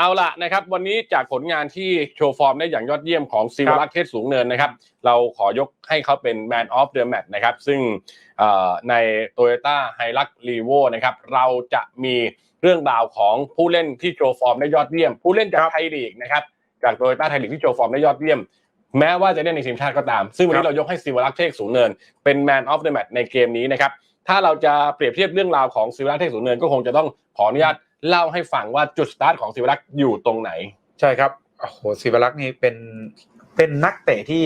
เอาล่ะนะครับ วันนี้จากผลงานที่โชว์ฟอร์มได้อย่างยอดเยี่ยมของซิวรักษ์เทศสูงเนินนะครับ เราขอยกให้เขาเป็น Man of the Match นะครับ ซึ่งเอ่อใน Toyota h i l u x r e v o นะครับ เราจะมีเรื่องราวของผู้เล่นที่โชว์ฟอร์มได้ยอดเยี่ยม ผู้เล่นจากไทยลีกนะครับ จากโตโยต้าไทยลีกที่โชว์ฟอร์มได้ยอดเยี่ยม แม้ว่าจะเล่นในทีมชาติก็ตาม ซึ่งวันครันี้บเรายกให้ซิวรักษ์เทศสูงเนิน เป็น Man of the Match ในเกมนี้นะครับ ถ้าเราจะเปรียบเทียบเรื่องราวของซิวรักษ์เทศสูงเนินก็คงจะต้องขออนุญาต เล่าให้ฟังว่าจุดสตาร์ทของซิวรักษ์อยู่ตรงไหน ใช่ครับโอ้โหศิวรักษ์นี่เป็นเป็นนักเตะที่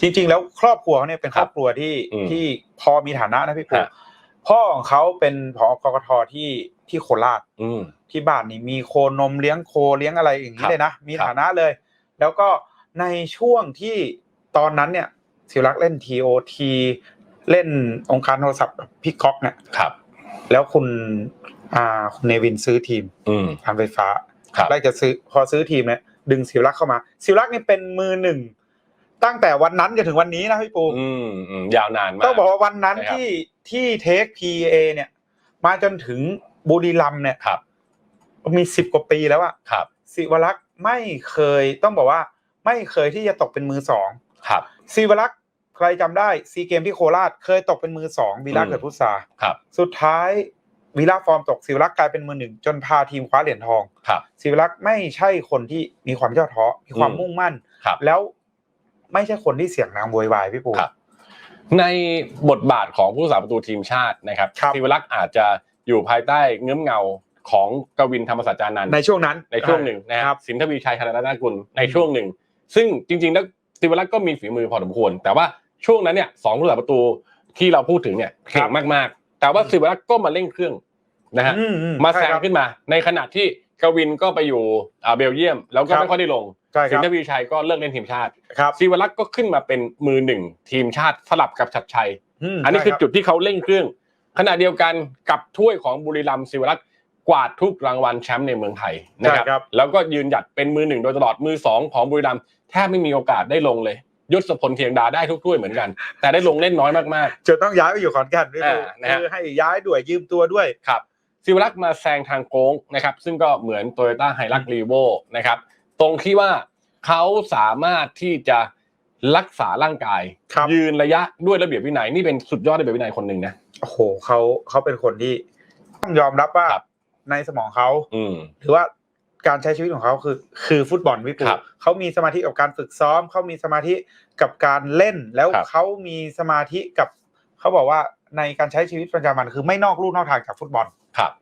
จริง ๆ แล้วครอบครัวเขาเนี่ยเป็นครอบครัวที่อืมที่พอมีฐานะนะพี่ปูฮะพ่อของเขาเป็นผอกกทที่ที่โคราชอืมที่บ้านนี่มีโคนมเลี้ยงโคเลี้ยงอะไรอย่างครันี้บเลยนะมีครับฐานะเลย แล้วก็ในช่วงที่ตอนนั้นเนี่ยศิวรักษ์เล่น TOT เล่นองค์การโทรศัพท์กับพี่ก๊อกเนี่ยครับ แล้วคุณอ่าคุณเนวินซื้อทีมอืม การไฟฟ้าครับแรกจะซื้อพอซื้อทีมเนี่ยดึงศิวรักษ์เข้ามาศิวรักษ์นี่เป็นมือหนึ่ง ตั้งแต่วันนั้นจนถึงวันนี้นะพี่ปู อืมอืมยาวนานมาก ต้องบอกว่าวันนั้นนะครับที่ที่เทค PA เนี่ย มาจนถึงบุรีรัมย์เนี่ยครับ มีสิบกว่าปีแล้วอะครับ ศิวรักษ์ไม่เคยต้องบอกว่า ไม่เคยที่จะตกเป็นมือสองครับ ศิวรักษ์ ใครจำได้ซีเกมที่โคราชเคยตกเป็นมือสองวีระอืมเกิดพุทธาครับสุดท้ายวีระฟอร์มตกศิวรักษ์กลายเป็นมือหนึ่งจนพาทีมคว้าเหรียญทองครับศิวรักษ์ไม่ใช่คนที่มีความย่อท้อมีความอืมมุ่งมั่นครับแล้วไม่ใช่คนที่เสียงนางโวยวายพี่ปูครับในบทบาทของผู้สาประตูทีมชาตินะครับครับศิวรักษ์อาจจะอยู่ภายใต้เงื้อมเงาของกวินธรรมศาสตร์จานันท์ในช่วงนั้นในช่วงหนึ่งนะครับสินทวีชัยคณะรัตนกุลในช่วงหนึ่ง ซึ่งจริงๆแล้วศิวรักษ์ก็มีฝีมือพอสมควร แต่ว่า ช่วงนั้นเนี่ยสองผู้สาประตูที่เราพูดถึงเนี่ยเก่งมากๆ แต่ว่าศิวรักษ์ก็มาเร่งเครื่องนะฮะอือืมาแซใช่งครับขึ้นมา ในขณะที่กวินก็ไปอยู่อ่าเบลเยียม แล้วก็ครับไม่ค่อยได้ลงใช่คสินรับทวีชัยก็เลิกเล่นทีมชาติครับศิวรักษ์ก็ขึ้นมาเป็นมือหนึ่งทีมชาติสลับกับชัดชัยมอันนี้คือใช่รับจุดที่เขาเร่งเครื่อง ขณะเดียวกันกับถ้วยของบุรีรัมย์ศิวรักษ์กวาดทุกรางวัลแชมป์ในเมืองไทยนะครับใช่ครับ แล้วก็ยืนหยัดเป็นมือหนึ่งโดยตลอดมือสองของบุรีรัมย์แทบไม่มีโอกาสได้ลงเลย ยศพลเทียงดาได้ทุกถ้วยเหมือนกัน แต่ได้ลงเล่นน้อยมากจนต้องย้ายไปอยู่ขอนแก่นด้วยอ่านะฮะคือให้ย้ายด้วยยืมตัวด้วยๆครับศิวรักษ์มาแซงทางโค้งนะครับซึ่งก็เหมือนโตโยต้าไฮรักรีโวนะครับตรงที่ว่าเขาสามารถที่จะรักษาร่างกายครับยืนระยะด้วยระเบียบวินัยนี่เป็นสุดยอดระเบียบวินัยคนหนึ่งนะโอ้โหเขาเขาเป็นคนที่ต้องยอมรับว่าครับในสมองเขาอืมหรือว่า การใช้ชีวิตของเขาคือ คือฟุตบอลพี่ปูครับเขามีสมาธิกับการฝึกซ้อมเขามีสมาธิกับการเล่น แล้วครับเขามีสมาธิกับเขาบอกว่าในการใช้ชีวิตประจำวันคือไม่นอกลู่นอกทางจากฟุตบอลครับ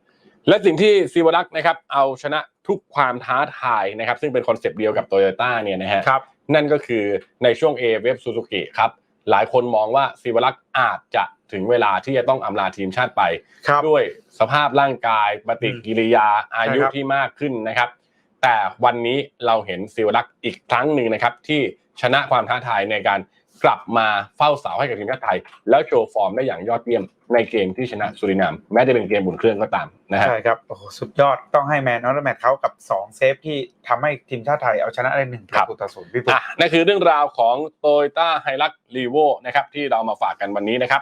และสิ่งที่ซีวรักษ์นะครับ เอาชนะทุกความท้าทายนะครับ ซึ่งเป็นคอนเซปต์เดียวกับโตโยต้าเนี่ยนะฮะครับนั่นก็คือในช่วง a f f Suzuki ครับหลายคนมองว่าซีวรักษ์อาจจะ ถึงเวลาที่จะต้องอำลาทีมชาติไปครับด้วยสภาพร่างกายปฏิกิริยาอายุใช่ครับที่มากขึ้นนะครับ แต่วันนี้เราเห็นซีวรักษ์อีกครั้งหนึ่งนะครับ ที่ชนะความท้าทายในการกลับมาเฝ้าเสาให้กับทีมชาติไทย แล้วโชว์ฟอร์มได้อย่างยอดเยี่ยมในเกมที่ชนะสุรินามแม้จะเป็นเกมบุนเครื่องก็ตามนะฮะใช่ครับโอ้โหสุดยอดต้องให้แมนออฟแมตช์เขากับ 2 เซฟที่ทำให้ทีมชาติไทยเอาชนะได้หนึ่งปครัระบตูต่อศูนย์พี่ปุ๊อะนั่นคือเรื่องราวของ Toyota h i l u x r e v o นะครับที่เรามาฝากกันวันนี้นะครับ